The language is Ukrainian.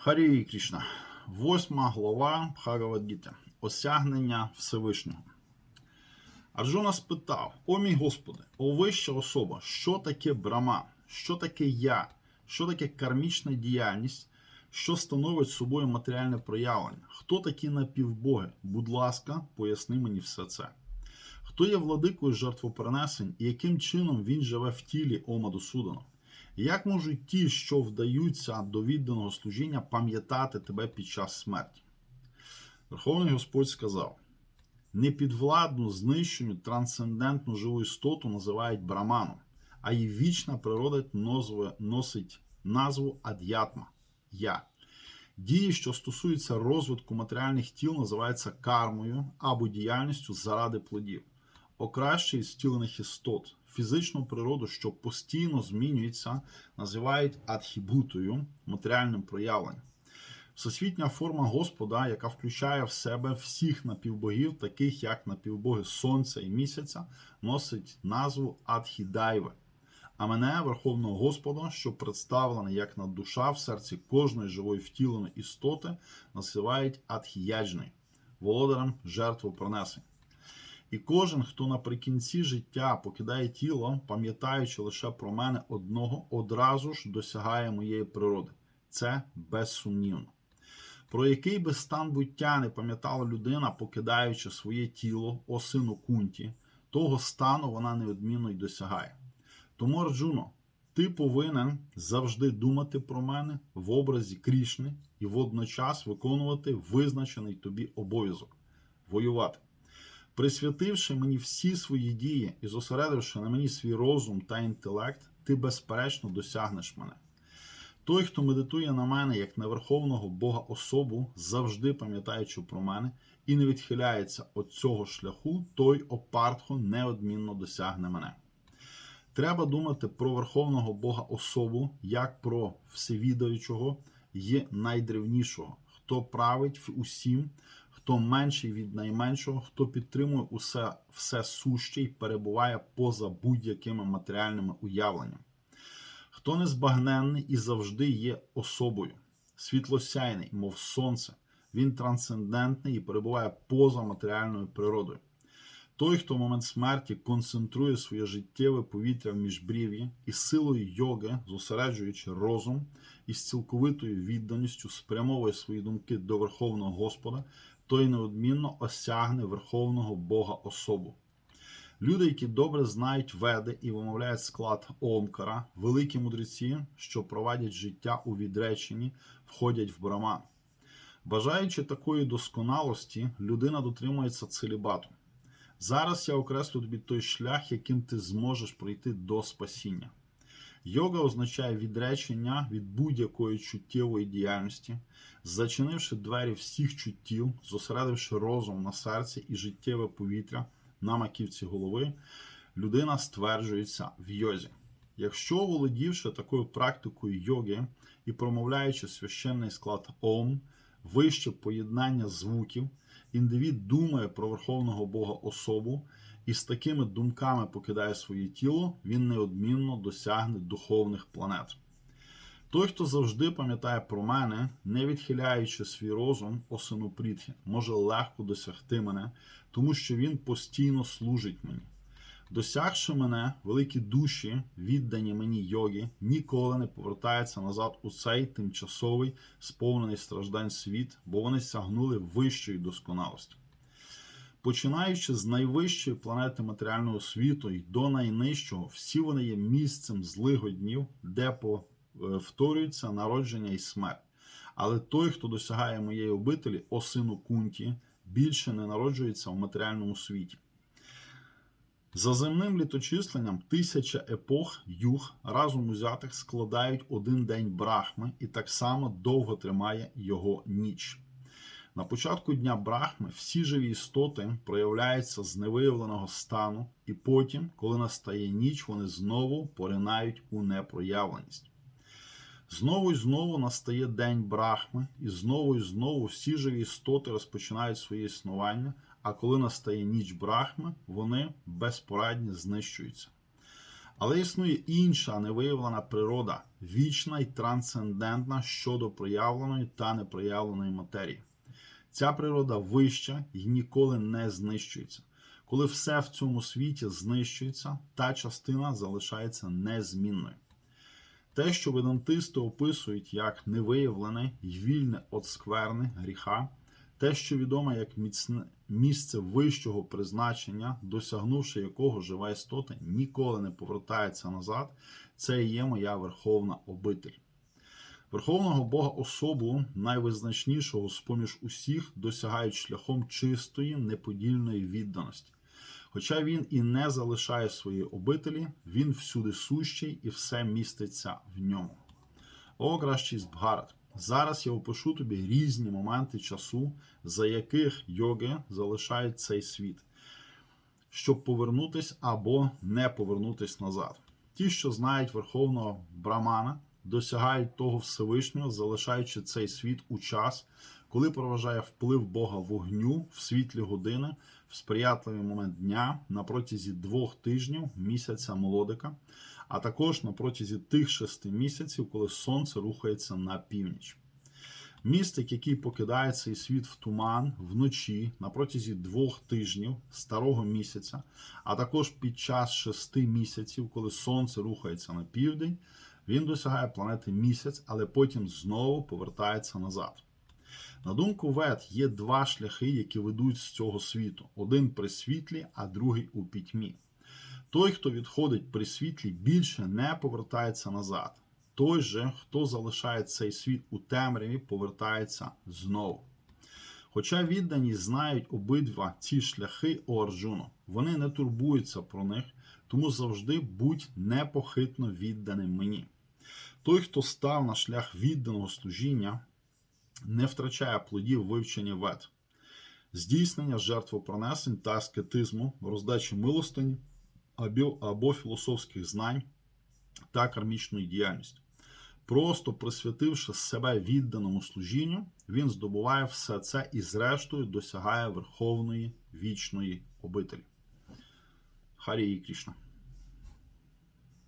Харі Крішна. Восьма глава Бхагавадгіти. Осягнення Всевишнього. Арджуна спитав: О мій Господи, о вища особа, що таке брама, що таке я, що таке кармічна діяльність, що становить собою матеріальне проявлення? Хто такі напівбоги? Будь ласка, поясни мені все це. Хто є владикою жертвопринесень і яким чином він живе в тілі Омаду Судана? Як можуть ті, що вдаються до відданого служіння, пам'ятати тебе під час смерті? Верховний Господь сказав: непідвладну знищенню трансцендентну живу істоту називають браманом, а її вічна природа носить назву ад'ятма я. Дії, що стосуються розвитку матеріальних тіл, називаються кармою або діяльністю заради плодів. Окраще із втілених істот, фізичну природу, що постійно змінюється, називають адхібутою, матеріальним проявленням. Всесвітня форма Господа, яка включає в себе всіх напівбогів, таких як напівбоги Сонця і Місяця, носить назву Адхідайве. А мене, Верховного Господа, що представлений як наддуша в серці кожної живої втіленої істоти, називають Адхіяджною, володарем жертвопринесень. І кожен, хто наприкінці життя покидає тіло, пам'ятаючи лише про мене одного, одразу ж досягає моєї природи. Це безсумнівно. Про який би стан буття не пам'ятала людина, покидаючи своє тіло, о сину кунті, того стану вона неодмінно й досягає. Тому, Арджуно, ти повинен завжди думати про мене в образі Крішни і водночас виконувати визначений тобі обов'язок воювати. Присвятивши мені всі свої дії і зосередивши на мені свій розум та інтелект, ти безперечно досягнеш мене. Той, хто медитує на мене як на верховного Бога особу, завжди пам'ятаючи про мене і не відхиляється від цього шляху, той опартхо неодмінно досягне мене. Треба думати про верховного Бога особу як про всевідаючого є найдревнішого, хто править усім, хто менший від найменшого, хто підтримує усе все суще і перебуває поза будь-якими матеріальними уявленнями. Хто незбагненний і завжди є особою, світлосяйний, мов сонце, він трансцендентний і перебуває поза матеріальною природою. Той, хто в момент смерті концентрує своє життєве повітря в міжбрів'ї і силою йоги, зосереджуючи розум і з цілковитою відданістю спрямовує свої думки до Верховного Господа, той неодмінно осягне Верховного Бога особу. Люди, які добре знають веди і вимовляють склад Омкара, великі мудреці, що провадять життя у відреченні, входять в браман. Бажаючи такої досконалості, людина дотримується целібату. Зараз я окреслю тобі той шлях, яким ти зможеш прийти до спасіння. Йога означає відречення від будь-якої чуттєвої діяльності, зачинивши двері всіх чуттів, зосередивши розум на серці і життєве повітря на маківці голови, людина стверджується в йозі. Якщо володівши такою практикою йоги і промовляючи священний склад Ом, вище поєднання звуків, індивід думає про Верховного Бога особу і з такими думками покидає своє тіло, він неодмінно досягне духовних планет. Той, хто завжди пам'ятає про мене, не відхиляючи свій розум осину прітхи, може легко досягти мене, тому що він постійно служить мені. Досягши мене, великі душі, віддані мені йоги, ніколи не повертаються назад у цей тимчасовий, сповнений страждань світ, бо вони сягнули вищої досконалості. Починаючи з найвищої планети матеріального світу і до найнижчого, всі вони є місцем злигоднів, де повторюється народження і смерть. Але той, хто досягає моєї обителі, о сину кунті, більше не народжується в матеріальному світі. За земним літочисленням тисяча епох юг разом узятих складають один день брахми, і так само довго тримає його ніч. На початку дня брахми всі живі істоти проявляються з невиявленого стану, і потім, коли настає ніч, вони знову поринають у непроявленість. Знову і знову настає день брахми, і знову і знову всі живі істоти розпочинають своє існування, а коли настає ніч брахми, вони безпорадні знищуються. Але існує інша невиявлена природа, вічна і трансцендентна щодо проявленої та непроявленої матерії. Ця природа вища і ніколи не знищується. Коли все в цьому світі знищується, та частина залишається незмінною. Те, що ведантисти описують як невиявлене й вільне від скверни гріха, те, що відоме як міцне місце вищого призначення, досягнувши якого жива істота ніколи не повертається назад, це є моя верховна обитель. Верховного Бога особу, найвизначнішого з поміж усіх, досягають шляхом чистої, неподільної відданості. Хоча він і не залишає свої обителі, він всюди сущий і все міститься в ньому. О, кращий Збгарат! Зараз я опишу тобі різні моменти часу, за яких йоги залишають цей світ, щоб повернутись або не повернутись назад. Ті, що знають Верховного Брамана, досягають того Всевишнього, залишаючи цей світ у час, коли проважає вплив Бога вогню в світлі години, в сприятливий момент дня на протязі двох тижнів місяця молодика, а також на протязі тих шести місяців, коли сонце рухається на північ. Містик, який покидає цей світ в туман вночі на протязі двох тижнів старого місяця, а також під час шести місяців, коли сонце рухається на південь, він досягає планети місяць, але потім знову повертається назад. На думку Вет, є два шляхи, які ведуть з цього світу: один при світлі, а другий у пітьмі. Той, хто відходить при світлі, більше не повертається назад. Той же, хто залишає цей світ у темряві, повертається знову. Хоча віддані знають обидва ці шляхи у Арджуну, вони не турбуються про них, тому завжди будь непохитно відданим мені. Той, хто став на шлях відданого служіння, не втрачає плодів вивчення вет, здійснення жертвопронесень та аскетизму, роздачі милостині або філософських знань та кармічної діяльності. Просто присвятивши себе відданому служінню, він здобуває все це і, зрештою, досягає верховної вічної обителі. Харі Крішна.